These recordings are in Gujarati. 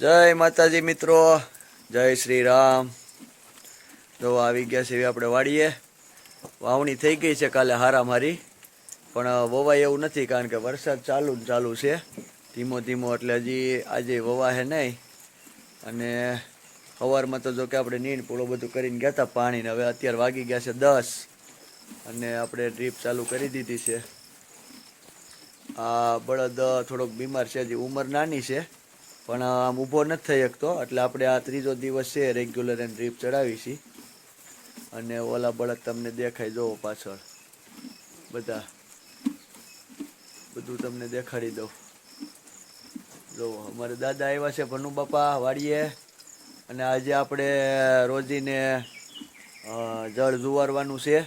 જય માતાજી મિત્રો, જય શ્રી રામ. જો આવી ગયા છે આપણે વાડીએ. વાવણી થઈ ગઈ છે કાલે હારામારી, પણ વવાય એવું નથી કારણ કે વરસાદ ચાલુ ને ચાલુ છે. ધીમો ધીમો એટલે હજી આજે વવાહે નહીં. અને સવારમાં તો જો કે આપણે નીણ પૂળો બધું કરીને ગયા હતા પાણીને હવે અત્યારે વાગી ગયા છે દસ. અને આપણે ડ્રીપ ચાલુ કરી દીધી છે. આ બળદ થોડોક બીમાર છે, હજી ઉંમર નાની છે. પણ આમ ઊભો નથી થઈ શકતો. એટલે આપણે આ ત્રીજો દિવસ છે રેગ્યુલર એને ડ્રીપ ચડાવી છીએ અને ઓલા બળદ તમને દેખાય, જવો પાછળ. બધા. બધું તમને દેખાડી દઉં. જો અમારે દાદા આવ્યા છે, ભનુ બાપા, વાડીએ. અને આજે આપણે રોજીને જળ જુવારવાનું છે.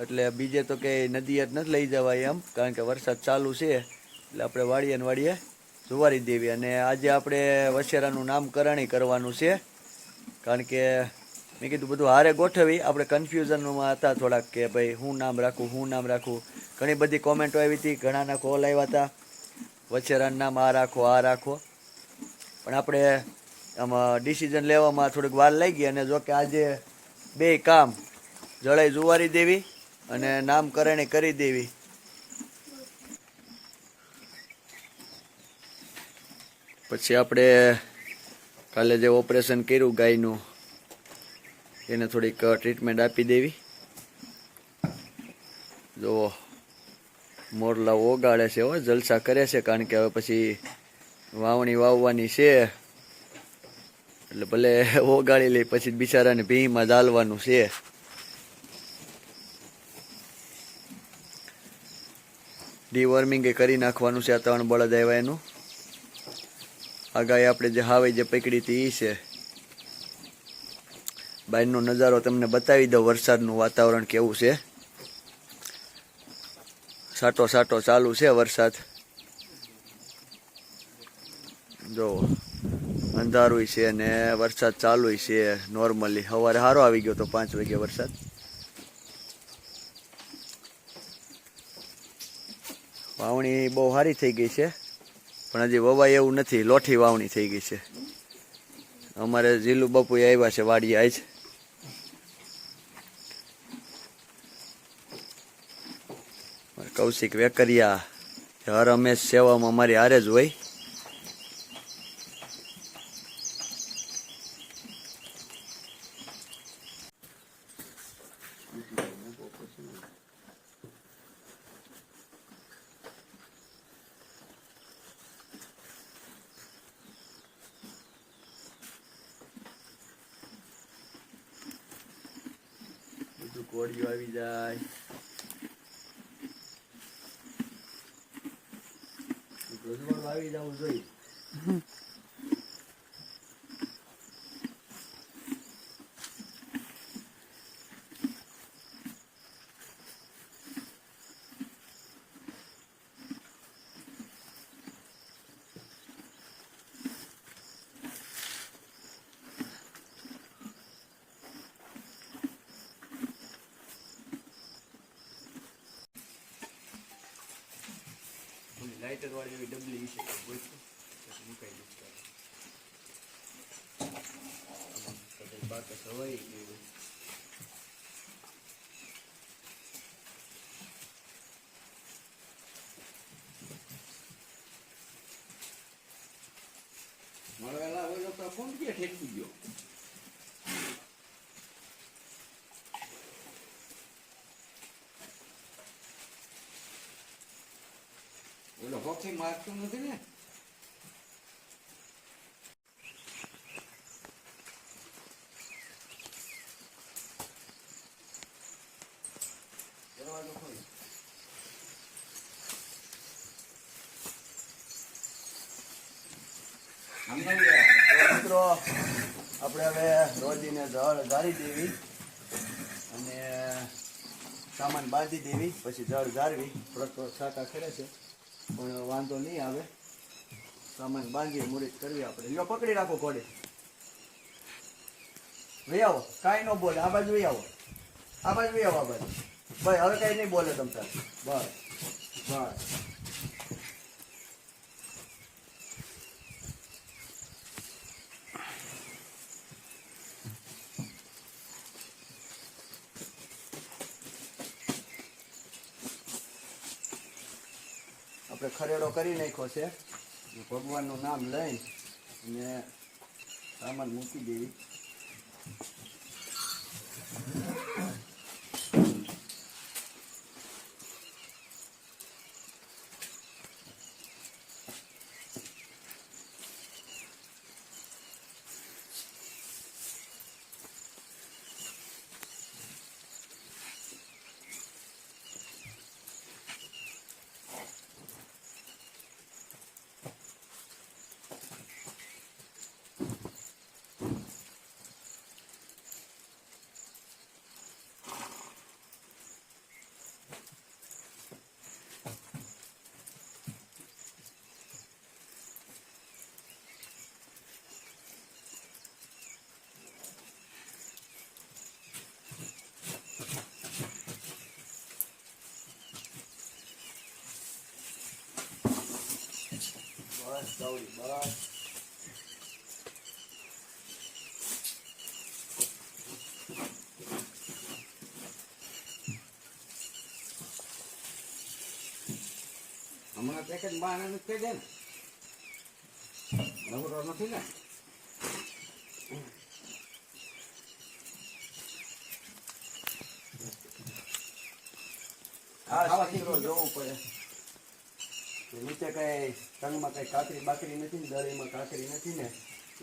એટલે બીજે તો કે નદીએ જ નથી લઈ જવાય એમ, કારણ કે વરસાદ ચાલુ છે. એટલે આપણે વાડીએ ને વાડીએ જુવારી દેવી અને આજે આપણે વછેરાનું નામકરણી કરવાનું છે. કારણ કે મેં કીધું બધું હારે ગોઠવી, આપણે કન્ફ્યુઝનમાં હતા થોડાક કે ભાઈ હું નામ રાખું, હું નામ રાખું. ઘણી બધી કોમેન્ટો આવી હતી, ઘણાના કોલ આવ્યા હતા. વછેરાનું નામ આ રાખો આ રાખો. પણ આપણે આમાં ડિસિઝન લેવામાં થોડીક વાર લાગી અને જો કે આજે બે કામ. જળાઈ જુવારી દેવી અને નામકરણી કરી દેવી. પછી આપણે કાલે જે ઓપરેશન કર્યું ગાયનું, એને થોડીક ટ્રીટમેન્ટ આપી દેવી. જો મોરલા ઓગાળે છે હો, જલસા કરે છે, કારણ કે હવે પછી વાવણી વાવવાની છે. એટલે ભલે ઓગાળી લે, પછી બિચારાને ભીમાં દાલવાનું છે. ડીવોર્મિંગ કરી નાખવાનું છે, આ ત્રણ બળદ આવ્યા એનું. આ ગાય આપણે જે હાવે જે પકડી હતી એ છે. બહારનો નજારો તમને બતાવી દઉં વરસાદનું વાતાવરણ કેવું છે. સાટો સાટો ચાલુ છે વરસાદ. જો અંધારું છે ને વરસાદ ચાલુ છે નોર્મલી સવારે સારો આવી ગયો તો પાંચ વાગે વરસાદ. વાવણી બહુ સારી થઈ ગઈ છે. પણ હજી વવાય એવું નથી. લોઠી વાવણી થઈ ગઈ છે. અમારે જીલુ બાપુ આવ્યા છે વાડી આજ કૌશિક વેકરિયા, હર હંમેશ સેવામાં અમારી હારે જ હોય. કોળિયું આવી જાય. આવી જવું જોઈએ. લાઇટર વાળી એવી ડબલી છે પછી મુકાઈ. કદાચ બાકસ હવાઈ ગયું. મળેલા હોય તો ફોન ક્યાં ઠેકી ગયો ઓલો મારતું નથી ને? મિત્રો આપણે હવે રોજીને જળ ગાળી દેવી અને સામાન બાંધી દેવી પછી જળ ગાળવી. થોડોક થોડોક છાંટા ખેડે છે. પણ વાંધો નહીં આવે. સામાન બાંધી મુરીત કરવી આપણે. લ્યો, પકડી રાખો ઘોડે. વહી આવો. કાંઈ ન બોલે. આ બાજુ આવો. આ બાજુ આવો, આ બાજુ. ભાઈ, હવે કાંઈ નહીં બોલે તમતા બસ. બસ આપણે ખરેડો કરી નાખ્યો છે. ભગવાનનું નામ લઈ અને સામાન મૂકી દેવી. બસ ગૌરી બસ હમણાં પેકેટ બહાર નથી થઈ જાય ને. નવરો નથી ને? આ ખાવા જોવું પડે. નીચે કઈ ટંગમાં કઈ કાકરી બાકરી નથી ને દળીમાં કાકરી નથી ને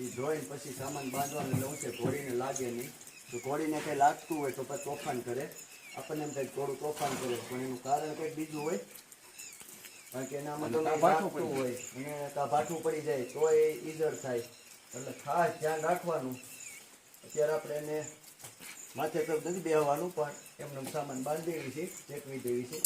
એ ધોઈને પછી સામાન બાંધવાનું લઉં છે ઘોડીને લાગે નહીં. તો ઘોડીને કઈ લાગતું હોય તો પછી તોફાન કરે. આપણને એમ કંઈક થોડું તોફાન કરે પણ એનું કારણ કંઈક બીજું હોય. કારણ કે એનામાં તો ભાઠું હોય. અને કાં ભાઠું પડી જાય તો એ ઈજર થાય. એટલે ખાસ ધ્યાન રાખવાનું. અત્યારે આપણે એને માથે તો નથી બેહવાનું પણ એમને સામાન બાંધી દેવી છે ચેકવી દેવી છે.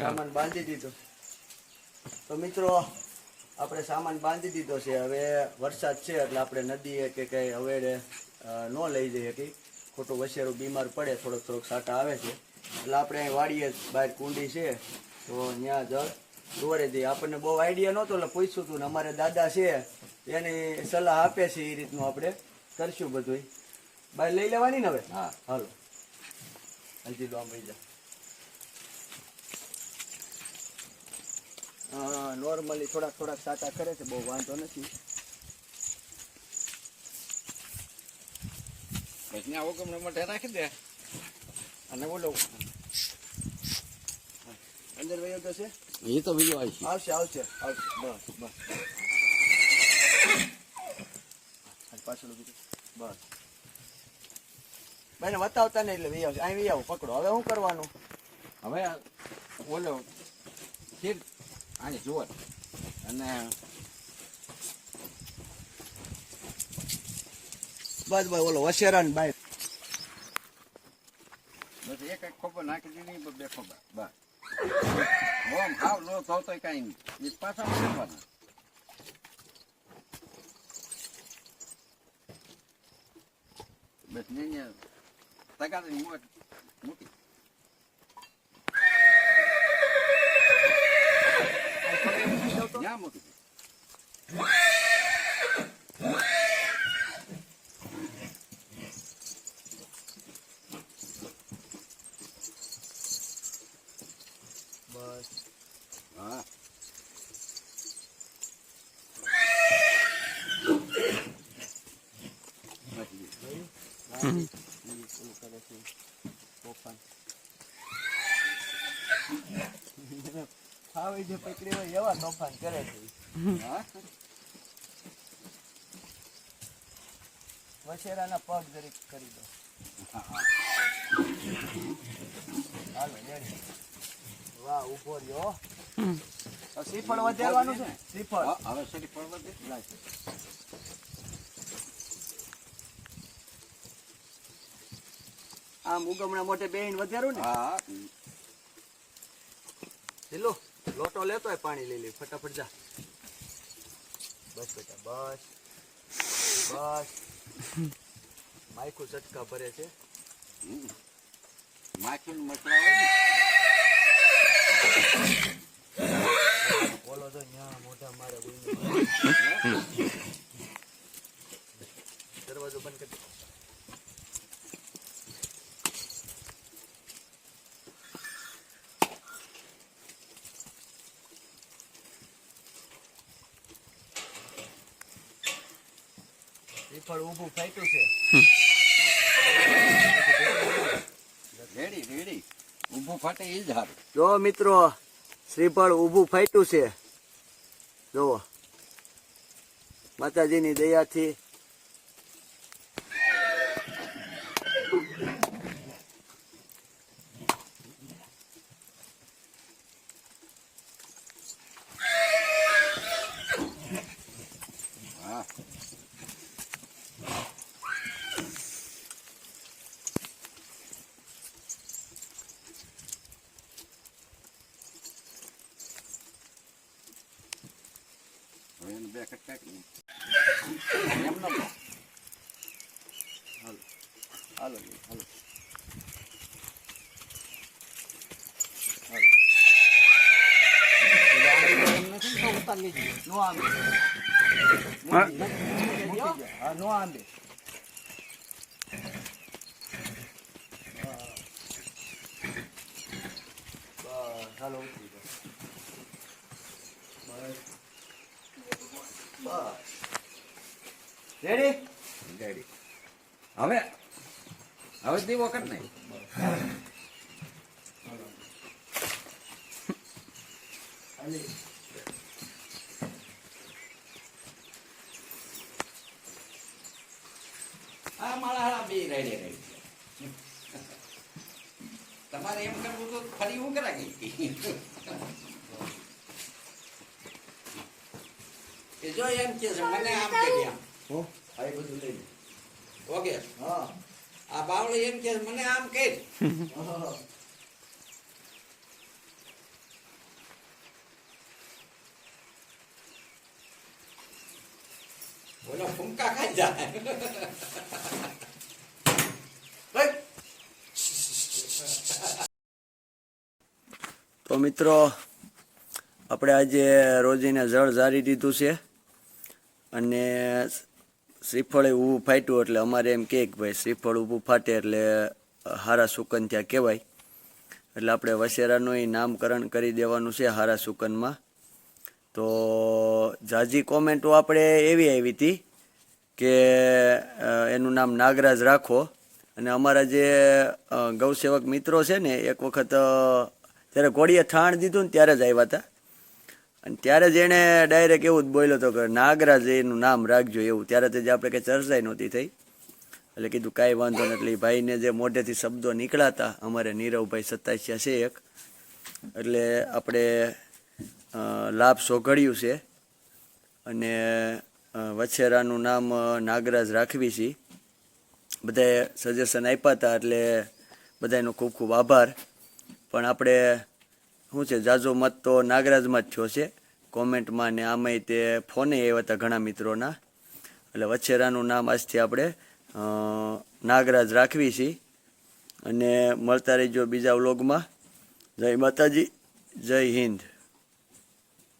સામાન બાંધી દીધો. તો મિત્રો આપણે સામાન બાંધી દીધો છે. હવે વરસાદ છે એટલે આપણે નદીએ કે કઈ હવેડે ન લઈ જઈએ કે ખોટું વસેરું બીમાર પડે થોડોક થોડોક સાટા આવે છે. એટલે આપણે અહીં વાડીએ બહાર કુંડી છે. તો ત્યાં જળ દોરે દઈએ. આપણને બહુ આઈડિયા નહોતો એટલે પૂછ્યું હતું ને અમારે દાદા છે એની સલાહ આપે છે એ રીતનું આપણે. કરશું બધું બહાર લઈ લેવાની ને હવે? હા. હાલો. હજી લો આમ વહી જા નોર્મલી થોડાક થોડાક સાટા કરે છે બહુ વાંધો નથી પછી ત્યાં હુકમ માટે રાખી દે અને બોલો અંદર વયો જશે એ તો બીજો આવી આવશે આવશે આવશે બસ બસ પાછળ બીજું બસ ભાઈને બતાવતા નહીં એટલે વી આવશે અહીં વી આવો પકડો. હવે શું કરવાનું? હવે બોલો ઠીક આની જુઓ. અને બસ બસ ઓલો વસેરાન બાય બસ એક એક ખોબર નાખી દીધી બે ખોબર. બસ. ઓમ ખાવ લો તો તો કઈ નહીં. પાછા મૂકવાના બસ. ને ને તગારી મોટ મૂકી ત્યાં મૂકી દે. બસ હા બસ જોયું? હા, ઈ ઓલું કરે છે તોફાન જે પકડી હોય એવા તોફાન કરે છે. વછેરાના પગ જરીક કરી દો. હાલો રેડી. વાહ ઊભો રહ્યો. શ્રીફળ વધારવાનું છે શ્રીફળ. હવે શ્રીફળ વધે. આમ ઉગમણા મોટે બેન વધારું ને? હા. લો લોટો લેતો હોય પાણી લઈ લે ફટાફટ જા. બસ બેટા બસ. બસ. માયખું ચટકા ભરે છે. હમ. માખીને મસલા બોલો તો ન્યા મોઢા મારે દરવાજો બંધ કરી શ્રીફળ ઊભું ફાટ્યું છે. Ready ready. ઊભું ફાટે એ જ સારું જો મિત્રો શ્રીફળ ઊભું ફાટ્યું છે. જુઓ. માતાજીની દયાથી બે કટકા કરી એમ ન લો. હાલો હાલો હાલો નો આંબે નો આંબે બસ હાલો ઉતરી જાઓ બસ રેડી રેડી હવે હવે દીવો વખત નહીં. હા મારા હારા બે રેડી રેડી. તમારે એમ કરવું તો ફરી હું કરા ગઈ એ જો એમ કે છે મને આમ કે આમ હો? આ બધું લઈ લે. ઓકે. હા. આ બાવળો એમ કે મને આમ કે. બોલો ફૂંકા ખાઈ જાય. તો મિત્રો આપણે આજે રોજીને જળ જારી દીધું છે. અને શ્રીફળ ઊભું ફાટ્યું એટલે અમારે એમ કહે કે ભાઈ શ્રીફળ ઊભું ફાટે એટલે હારા સુકન ત્યાં કહેવાય. એટલે આપણે વસેરાનું એ નામકરણ કરી દેવાનું છે હારા સુકનમાં. તો, જાજી કોમેન્ટો આપણે એવી આવી હતી કે એનું નામ નાગરાજ રાખો. અને અમારા જે ગૌસેવક મિત્રો છે ને, એક વખત જ્યારે ઘોડીએ થાણ દીધું ને ત્યારે જ આવ્યા હતા. અને ત્યારે જ એણે ડાયરેક્ટ એવું જ બોલ્યો હતો કે નાગરાજ એનું નામ રાખજો એવું. ત્યારે તો જે આપણે કંઈ ચર્ચાઈ નહોતી થઈ. એટલે કીધું કાંઈ વાંધો નથી. એટલે એ ભાઈને જે મોઢેથી શબ્દો નીકળ્યા હતા અમારે નીરવભાઈ સત્તાસિયા છે એક. એટલે આપણે લાભ સોઘડ્યું છે. અને વછેરાનું નામ નાગરાજ રાખવી છે. બધાએ સજેશન આપ્યા હતા. એટલે બધાનો ખૂબ ખૂબ આભાર. પણ આપણે શું છે, જાજો મત તો નાગરાજમાં જ થયો છે. કોમેન્ટમાં ને આમાંય તે ફોને આવ્યા હતા ઘણા મિત્રોના. એટલે વછેરાનું નામ આજથી આપણે નાગરાજ રાખવી છીએ અને મળતા રહીજો બીજા વ્લોગમાં. જય માતાજી, જય હિન્દ.